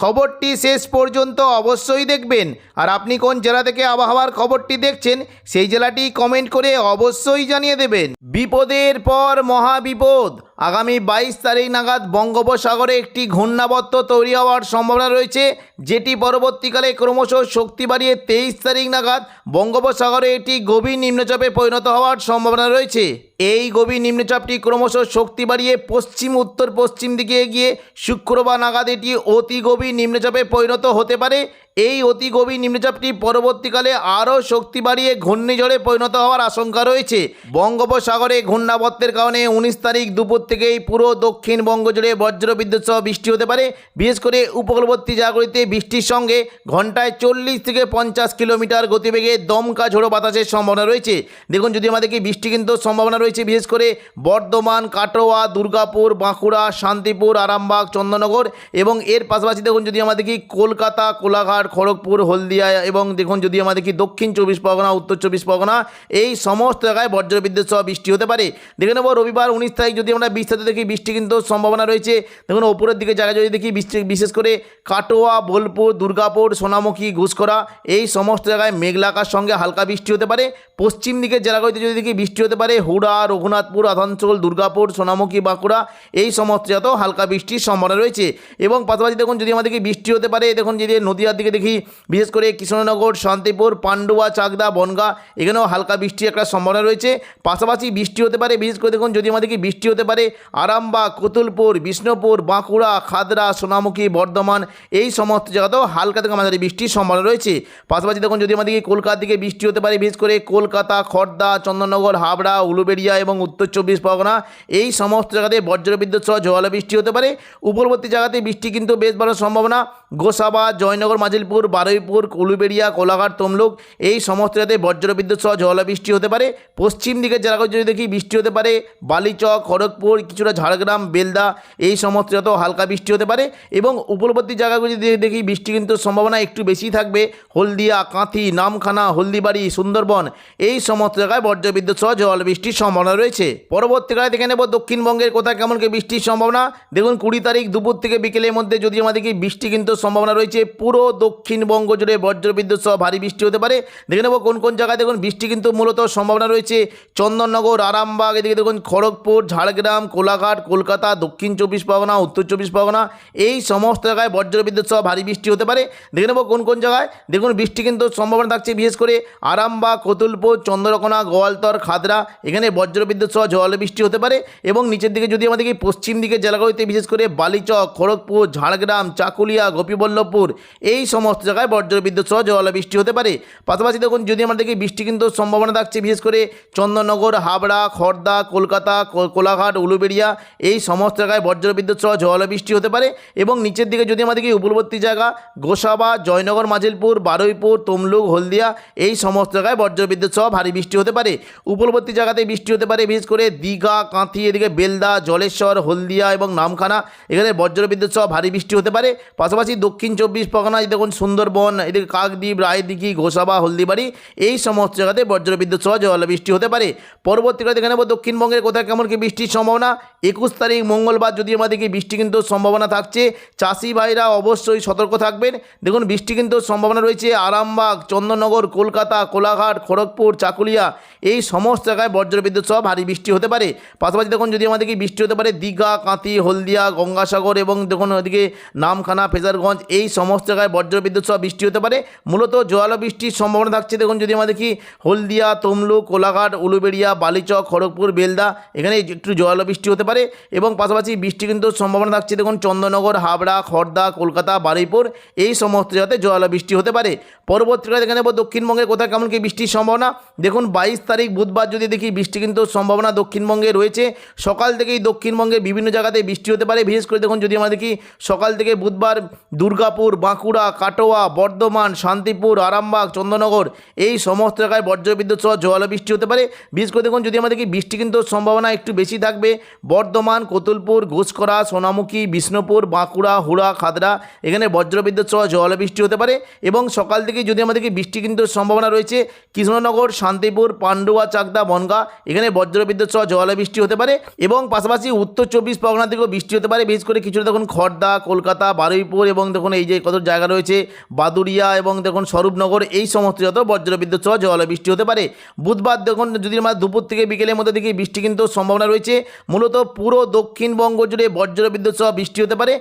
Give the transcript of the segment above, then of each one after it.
খবরটি শেষ পর্যন্ত অবশ্যই দেখবেন। আর আপনি কোন জেলা থেকে আবহাওয়ার খবরটি দেখছেন, সেই জেলাটি কমেন্ট করে অবশ্যই জানিয়ে দেবেন। বিপদের পর মহাবিপদ। আগামী বাইশ তারিখ নাগাদ বঙ্গোপসাগরে একটি ঘূর্ণাবর্ত তৈরি হওয়ার সম্ভাবনা রয়েছে, যেটি পরবর্তীকালে ক্রমশ শক্তি বাড়িয়ে তেইশ তারিখ নাগাদ বঙ্গোপসাগরে এটি গভীর নিম্নচাপে পরিণত হওয়ার সম্ভাবনা রয়েছে। এই গভীর নিম্নচাপটি ক্রমশ শক্তি বাড়িয়ে পশ্চিম, উত্তর, পশ্চিম দিকে এগিয়ে শুক্রবার নাগাদ এটি অতি গভীর নিম্নচাপে পরিণত হতে পারে। এই অতি গভীর নিম্নচাপটি পরবর্তীকালে আরও শক্তি বাড়িয়ে ঘূর্ণিঝড়ে পরিণত হওয়ার আশঙ্কা রয়েছে। বঙ্গোপসাগরে ঘূর্ণাবর্তের কারণে উনিশ তারিখ দুপুর থেকেই পুরো দক্ষিণবঙ্গ জুড়ে বজ্রবিদ্যুৎ সহ বৃষ্টি হতে পারে। বিশেষ করে উপকূলবর্তী জায়গাগুলিতে বৃষ্টির সঙ্গে ঘন্টায় চল্লিশ থেকে পঞ্চাশ কিলোমিটার গতিবেগে দমকা ঝোড়ো বাতাসের সম্ভাবনা রয়েছে। দেখুন, যদি আমাদেরকে বৃষ্টি কিন্তু সম্ভাবনা রয়েছে, বিশেষ করে বর্ধমান, কাটোয়া, দুর্গাপুর, বাঁকুড়া, শান্তিপুর, আরামবাগ চন্দননগর এবং এর পাশাপাশি দেখুন, যদি আমাদেরকে কলকাতা, কোলাঘাট খড়গপুর, হলদিয়া এবং দেখুন যদি আমাদেরকে দক্ষিণ চব্বিশ পরগনা, উত্তর চব্বিশ পরগনা, এই সমস্ত জায়গায় বজ্রবিদ্যুৎ সহ বৃষ্টি হতে পারে। দেখে নেব রবিবার উনিশ তারিখ যদি আমরা বিস্তারিত দেখি, বৃষ্টি কিন্তু সম্ভাবনা রয়েছে। দেখুন ওপরের দিকে জায়গা যদি দেখি, বৃষ্টি বিশেষ করে কাটোয়া, বোলপুর, দুর্গাপুর, সোনামুখী ঘুষকরা এই সমস্ত জায়গায় মেঘলাকার সঙ্গে হালকা বৃষ্টি হতে পারে। পশ্চিম দিকের জেলাগুলিতে যদি দেখি, বৃষ্টি হতে পারে, হুড়া, রঘুনাথপুর, আসানসোল, দুর্গাপুর, সোনামুখী, বাঁকুড়া, এই সমস্ত জায়গাতেও হালকা বৃষ্টির সম্ভাবনা রয়েছে। এবং পাশাপাশি দেখুন যদি আমাদেরকে বৃষ্টি হতে পারে, দেখুন যদি নদীয়ার দিকে দেখি, বিশেষ করে কৃষ্ণনগর, শান্তিপুর, পান্ডুয়া, চাকদা, বনগা, এখানেও হালকা বৃষ্টির একটা সম্ভাবনা রয়েছে। পাশাপাশি বৃষ্টি হতে পারে, বিশেষ করে দেখুন, যদি আমাদেরকে বৃষ্টি হতে পারে, আরামবাগ, কতুলপুর, বিষ্ণুপুর, বাঁকুড়া, খাদরা, সোনামুখী, বর্ধমান, এই সমস্ত জায়গাতেও হালকা থেকে আমাদের বৃষ্টির সম্ভাবনা রয়েছে। পাশাপাশি দেখুন, যদি আমাদেরকে কলকাতার দিকে বৃষ্টি হতে পারে, বিশেষ করে কলকাতা খড়দা চন্দননগর, হাবড়া, উলুবেড়িয়া এবং উত্তর চব্বিশ পরগনা, এই সমস্ত জায়গাতে বজ্রবিদ্যুৎ সহ জোয়ালো বৃষ্টি হতে পারে। উপরবর্তী জায়গাতে বৃষ্টি কিন্তু বেশ ভালো সম্ভাবনা। গোসাবা, জয়নগর, মাজিলপুর, বারুইপুর, উলুবেড়িয়া, কোলাঘাট, তমলুক, এই সমস্ত জায়গাতে বজ্রবিদ্যুৎ সহ বৃষ্টি হতে পারে। পশ্চিম দিকের জায়গায় যদি দেখি বৃষ্টি হতে পারে, বালিচক, খড়গপুর, কিছুটা ঝাড়গ্রাম, বেলদা, এই সমস্ত জায়গাতেও হালকা বৃষ্টি হতে পারে এবং উপরবর্তী জায়গাগুলো যদি দেখি বৃষ্টি কিন্তু সম্ভাবনা একটু বেশি থাকবে। হলদিয়া, কাঁথি, নামখানা, হলদিবাড়ি, সুন্দরবন, এই সমস্ত জায়গায় বজ্রবিদ্যুৎ সহ বৃষ্টির সম্ভাবনা রয়েছে। পরবর্তীকালে দেখে নেব দক্ষিণবঙ্গের কোথায় কেমন কি বৃষ্টির সম্ভাবনা। দেখুন কুড়ি তারিখ দুপুর থেকে বিকেলের মধ্যে যদি আমাদেরকে বৃষ্টি কিন্তু সম্ভাবনা রয়েছে। পুরো দক্ষিণবঙ্গ জুড়ে বজ্রবিদ্যুৎ সহ ভারী বৃষ্টি হতে পারে। দেখে নেব কোন কোন জায়গায় দেখুন, বৃষ্টি কিন্তু মূলত সম্ভাবনা রয়েছে। চন্দননগর, আরামবাগ, এদিকে দেখুন খড়গপুর, ঝাড়গ্রাম, কোলাঘাট, কলকাতা, দক্ষিণ চব্বিশ পরগনা, উত্তর চব্বিশ পরগনা, এই সমস্ত জায়গায় বজ্রবিদ্যুৎ সহ ভারী বৃষ্টি হতে পারে। দেখে নেব কোন কোন জায়গায়। দেখুন, বৃষ্টি কিন্তু সম্ভাবনা থাকছে বিশেষ করে আরামবাগ, কতুলপুর, চন্দ্রকোনা, গোয়ালতর, খাদরা, এখানে বজ্রবিদ্যুৎ সহ জল বৃষ্টি হতে পারে। এবং নিচের দিকে যদি আমাদেরকে পশ্চিম দিকে জেলাগুলিতে বিশেষ করে বালিচক, খড়গপুর, ঝাড়গ্রাম, চাকুলিয়া গোপীবল্লভপুর এই সমস্ত জায়গায় বজ্রবিদ্যুৎ সহ জল বৃষ্টি হতে পারে। পাশাপাশি দেখুন, যদি আমরা দেখি, বৃষ্টি কিন্তু সম্ভাবনা থাকছে, বিশেষ করে চন্দননগর হাবড়া, খর্দা, কলকাতা কোলাঘাট, উলুবেড়িয়া, এই সমস্ত জায়গায় বজ্রবিদ্যুৎ সহ জল বৃষ্টি হতে পারে। এবং নিচের দিকে যদি আমাদেরকে উপকূলবর্তী জায়গা, গোসাবা, জয়নগর, মাজিলপুর, বারুইপুর, তমলুক, হলদিয়া, এই সমস্ত জায়গায় বজ্রবিদ্যুৎ সহ ভারী বৃষ্টি হতে পারে। উপকূলবর্তী জায়গাতে বৃষ্টি হতে পারে, বিশেষ করে দীঘা, কাঁথি, এদিকে বেলদা, জলেশ্বর, হলদিয়া এবং নামখানা, এখানে বজ্রবিদ্যুৎ সহ ভারী বৃষ্টি হতে পারে। পাশাপাশি দক্ষিণ চব্বিশ পরগনায় দেখুন সুন্দরবন, এদিকে কাকদ্বীপ, রায়দিঘি গোসাবা হলদিবাড়ি, এই সমস্ত জায়গাতে বজ্রবিদ্যুৎ সহ জল বৃষ্টি হতে পারে। পরবর্তীকালে দেখে নেব দক্ষিণবঙ্গের কোথায় কেমন কি বৃষ্টির সম্ভাবনা। একুশ তারিখ মঙ্গলবার যদি আমাদেরকে বৃষ্টি কিন্তু সম্ভাবনা থাকছে, চাষি ভাইরা অবশ্যই সতর্ক থাকবেন। দেখুন বৃষ্টি কিন্তু সম্ভাবনা রয়েছে আরামবাগ, চন্দননগর, কলকাতা, কোলাঘাট, খড়গপুর, চাকুলিয়া, এই সমস্ত জায়গায় বজ্রবিদ্যুৎ সহ ভারী বৃষ্টি হতে পারে। পাশাপাশি দেখুন যদি আমাদেরকে বৃষ্টি হতে পারে, দীঘা, কাঁথি, হলদিয়া, গঙ্গাসাগর এবং দেখুন ওদিকে নামখানা ফেজারগঞ্জ এই সমস্ত জায়গায় বজ্রবিদ্যুৎ সহ বৃষ্টি হতে পারে। মূলত জোয়ালো বৃষ্টির সম্ভাবনা থাকছে। দেখুন, যদি আমাদের কি হলদিয়া, তমলুক, কোলাঘাট, উলুবেড়িয়া, বালিচক, খড়গপুর, বেলদা, এখানে একটু জোয়ালো বৃষ্টি হতে পারে এবং পাশাপাশি বৃষ্টি কিন্তু সম্ভাবনা থাকছে। দেখুন চন্দননগর হাবড়া খড়দা কলকাতা, বারুইপুর, এই সমস্ত জায়গাতে জোয়ালো বৃষ্টি হতে পারে। পরবর্তীকালে দেখে নেব, দক্ষিণবঙ্গের কোথায় কেমন কি বৃষ্টির সম্ভাবনা। দেখুন, বাইশ তারিখ বুধবার যদি দেখি, বৃষ্টি কিন্তু সম্ভাবনা দক্ষিণবঙ্গে রয়েছে। সকাল থেকেই দক্ষিণবঙ্গে বিভিন্ন জায়গাতে বৃষ্টি হতে পারে। বিশেষ করে দেখুন, যদি আমরা দেখি, সকাল থেকে বুধবার দুর্গাপুর, বাঁকুড়া, কাটোয়া, বর্ধমান, শান্তিপুর, আরামবাগ চন্দ্রনগর এই সমস্ত এলাকায় বজ্রবিদ্যুৎ সহ জোয়ালো বৃষ্টি হতে পারে। বিশেষ করে দেখুন, যদি আমাদেরকে বৃষ্টি কিন্তু সম্ভাবনা একটু বেশি থাকবে, বর্ধমান, কতুলপুর ঘোষকরা সোনামুখী, বিষ্ণুপুর, বাঁকুড়া, হুড়া, খাদরা, এখানে বজ্রবিদ্যুৎ সহ জোয়ালো বৃষ্টি হতে পারে এবং সকাল থেকে যদি আমাদেরকে বৃষ্টি কিন্তু সম্ভাবনা রয়েছে, কৃষ্ণনগর, শান্তিপুর, পান্ডুয়া, চাকদা, বনগা, এখানে বজ্রবিদ্যুৎ সহ জোয়ালো বৃষ্টি হতে পারে এবং পাশাপাশি উত্তর চব্বিশ পরগনা থেকেও বৃষ্টি হতে পারে। বিশেষ করে কিছুটা দেখুন খড়দা কলকাতা, বারুইপুর এবং দেখুন এই যে কত জায়গা রয়েছে বাদুরিয়া এবং দেখুন স্বরূপনগর, এই সমস্ত যত বজ্রবিদ্যুৎ সহ জোয়ালো বৃষ্টি হতে পারে। বুধবার দেখুন যদি আমরা দুপুর থেকে বিকেলের মধ্যে দেখি, বৃষ্টি কিন্তু সম্ভাবনা রয়েছে। মূলত পুরো দক্ষিণবঙ্গ জুড়ে বজ্রবিদ্যুৎ সহ বৃষ্টি হতে পারে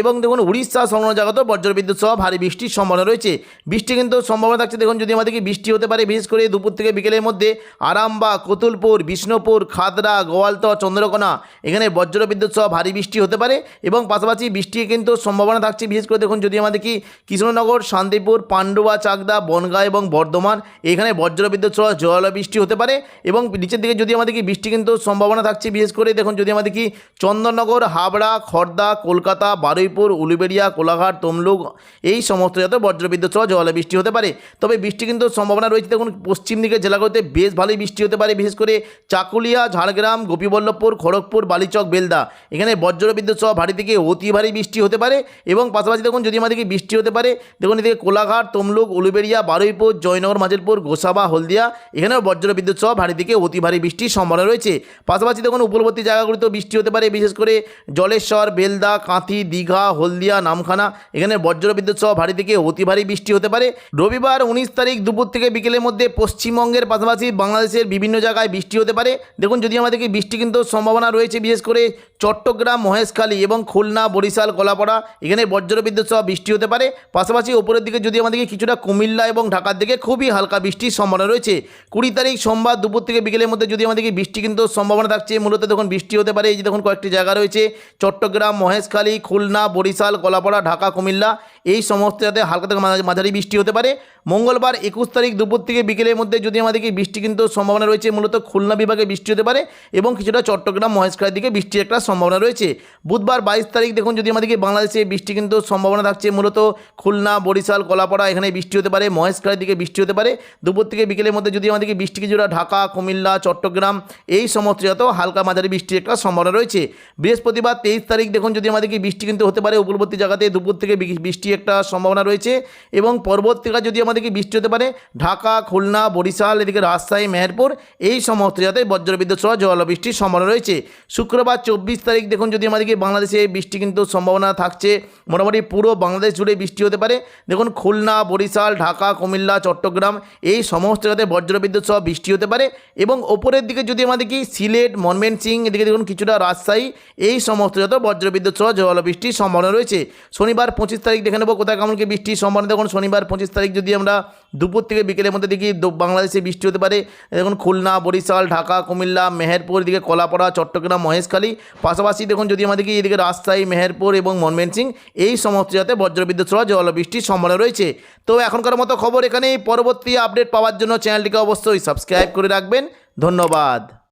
এবং দেখুন উড়িষ্যা সংলগ্ন জায়গাতেও বজ্রবিদ্যুৎ সহ ভারী বৃষ্টির সম্ভাবনা রয়েছে। বৃষ্টি কিন্তু সম্ভাবনা থাকছে, দেখুন যদি আমাদেরকে বৃষ্টি হতে পারে বিশেষ করে দুপুর থেকে বিকেলের মধ্যে আরামবাগ, কতুলপুর, বিষ্ণুপুর, খাদরা গোয়ালতহ চন্দ্রকোনা, এখানে বজ্রবিদ্যুৎ সহ ভারী বৃষ্টি হতে পারে এবং পাশাপাশি বৃষ্টি কিন্তু সম্ভাবনা থাকছে বিশেষ করে দেখুন যদি আমাদের কি কৃষ্ণনগর, শান্তিপুর, পান্ডুয়া, চাকদা, বনগাঁ এবং বর্ধমান, এখানে বজ্রবিদ্যুৎ সহ জল বৃষ্টি হতে পারে এবং নিচের দিকে যদি আমাদের কি বৃষ্টি কিন্তু সম্ভাবনা থাকছে, বিশেষ করে দেখুন যদি আমাদের কি চন্দননগর, হাবড়া, খর্দা, কলকাতা, বারুইপুর, উলুবেড়িয়া, কোলাঘাট, তমলুক, এই সমস্ত যাতে বজ্রবিদ্যুৎ সহ জল বৃষ্টি হতে পারে। তবে বৃষ্টি কিন্তু সম্ভাবনা রয়েছে দেখুন পশ্চিম দিকের জেলাগুলোতে বেশ ভালোই বৃষ্টি হতে পারে, বিশেষ করে চাকুলিয়া, ঝাড়গ্রাম, গোপীবল্লভপুর, খড়গপুর, বালিচক, বেলদা। এখানে বজ্রবিদ্যুৎ সহ ভারী থেকে অতি ভারী বৃষ্টি হতে পারে এবং পাশাপাশি দেখুন যদি আমাদেরকে বৃষ্টি হতে পারে, দেখুন এদিকে কোলাঘাট, তমলুক, উলুবেড়িয়া, বারুইপুর, জয়নগর মাঝেরপুর গোসাবা, হলদিয়া, এখানেও বজ্রবিদ্যুৎ সহ ভারী থেকে অতি ভারী বৃষ্টির সম্ভাবনা রয়েছে। পাশাপাশি দেখুন উপরবর্তী জায়গাগুলিতেও বৃষ্টি হতে পারে, বিশেষ করে জলেশ্বর, বেলদা, কাঁথি, দীঘা, হলদিয়া, নামখানা, এখানে বজ্রবিদ্যুৎ সহ ভারী থেকে অতি ভারী বৃষ্টি হতে পারে। রবিবার উনিশ তারিখ দুপুর থেকে বিকেলের মধ্যে পশ্চিমবঙ্গের পাশাপাশি বাংলাদেশের বিভিন্ন জায়গায় বৃষ্টি হতে পারে। দেখুন যদি আমাদেরকে বৃষ্টি কিন্তু সম্ভাবনা রয়েছে, বিশেষ করে চট্টগ্রাম, মহেশখালী এবং খুলনা, বরিশাল, কলাপাড়া, এখানে বজ্রবিদ্যুৎ সহ বৃষ্টি হতে পারে। পাশাপাশি ওপরের দিকে যদি আমাদেরকে কিছুটা কুমিল্লা এবং ঢাকার দিকে খুবই হালকা বৃষ্টির সম্ভাবনা রয়েছে। কুড়ি তারিখ সোমবার দুপুর থেকে বিকেলের মধ্যে যদি আমাদেরকে বৃষ্টি কিন্তু সম্ভাবনা থাকছে, মূলত দেখুন বৃষ্টি হতে পারে। এই যে দেখুন কয়েকটি জায়গা রয়েছে, চট্টগ্রাম, মহেশখালী, খুলনা, বরিশাল, কলাপাড়া, ঢাকা, কুমিল্লা। এই সমস্ত যাতে হালকা থেকে মাঝারি বৃষ্টি হতে পারে। মঙ্গলবার একুশ তারিখ দুপুর থেকে বিকেলের মধ্যে যদি আমাদেরকে বৃষ্টি কিন্তু সম্ভাবনা রয়েছে, মূলত খুলনা বিভাগে বৃষ্টি হতে পারে এবং কিছুটা চট্টগ্রাম মহেশখালীর দিকে বৃষ্টির একটা সম্ভাবনা রয়েছে। বুধবার বাইশ তারিখ দেখুন যদি আমাদেরকে বাংলাদেশে বৃষ্টি কিন্তু সম্ভাবনা থাকছে, মূলত খুলনা, বরিশাল, কলাপাড়া এখানে বৃষ্টি হতে পারে, মহেশখালীর দিকে বৃষ্টি হতে পারে। দুপুর থেকে বিকেলের মধ্যে যদি আমাদেরকে বৃষ্টি কিছুটা ঢাকা, কুমিল্লা, চট্টগ্রাম এই সমস্ত যত হালকা মাঝারি বৃষ্টির একটা সম্ভাবনা রয়েছে। বৃহস্পতিবার তেইশ তারিখ দেখুন যদি আমাদেরকে বৃষ্টি কিন্তু হতে পারে উপকূলবর্তী জায়গাতে দুপুর থেকে বৃষ্টি একটা সম্ভাবনা রয়েছে এবং পরবর্তীকালে যদি আমাদেরকে বৃষ্টি হতে পারে। ঢাকা, খুলনা, বরিশাল, এদিকে রাজশাহী, মেহেরপুর, এই সমস্ত জায়গায় বজ্রবিদ্যুৎ সহ জল বৃষ্টির সম্ভাবনা রয়েছে। শুক্রবার চব্বিশ তারিখ দেখুন, যদি আমাদেরকে বাংলাদেশে বৃষ্টি কিন্তু সম্ভাবনা থাকছে, মোটামুটি পুরো বাংলাদেশ জুড়ে বৃষ্টি হতে পারে। দেখুন, খুলনা, বরিশাল, ঢাকা, কুমিল্লা, চট্টগ্রাম, এই সমস্ত জায়গাতে বজ্রবিদ্যুৎ সহ বৃষ্টি হতে পারে। এবং ওপরের দিকে যদি আমাদেরকে সিলেট ময়মনসিং এদিকে দেখুন, কিছুটা রাজশাহী, এই সমস্ত যত বজ্রবিদ্যুৎ সহ জল বৃষ্টির সম্ভাবনা রয়েছে। শনিবার পঁচিশ তারিখ দেখে নেব, কোথায় কেমন কি বৃষ্টির সম্ভাবনা। দেখুন, শনিবার পঁচিশ তারিখ যদি আমরা দুপুর থেকে বিকেলের মধ্যে দেখি বাংলাদেশে বৃষ্টি হতে পারে। দেখুন খুলনা, বরিশাল, ঢাকা, কুমিল্লা, মেহেরপুর, এদিকে কলাপাড়া, চট্টগ্রাম, মহেশখালী। পাশাপাশি দেখুন যদি আমাদেরকে এদিকে রাজশাহী, মেহেরপুর এবং ময়মনসিং এই সমস্ত জায়গাতে বজ্রবিদ্যুৎ সহ জল বৃষ্টির সম্ভাবনা রয়েছে। তো এখনকার মতো খবর এখানেই। পরবর্তী আপডেট পাওয়ার জন্য চ্যানেলটিকে অবশ্যই সাবস্ক্রাইব করে রাখবেন। ধন্যবাদ।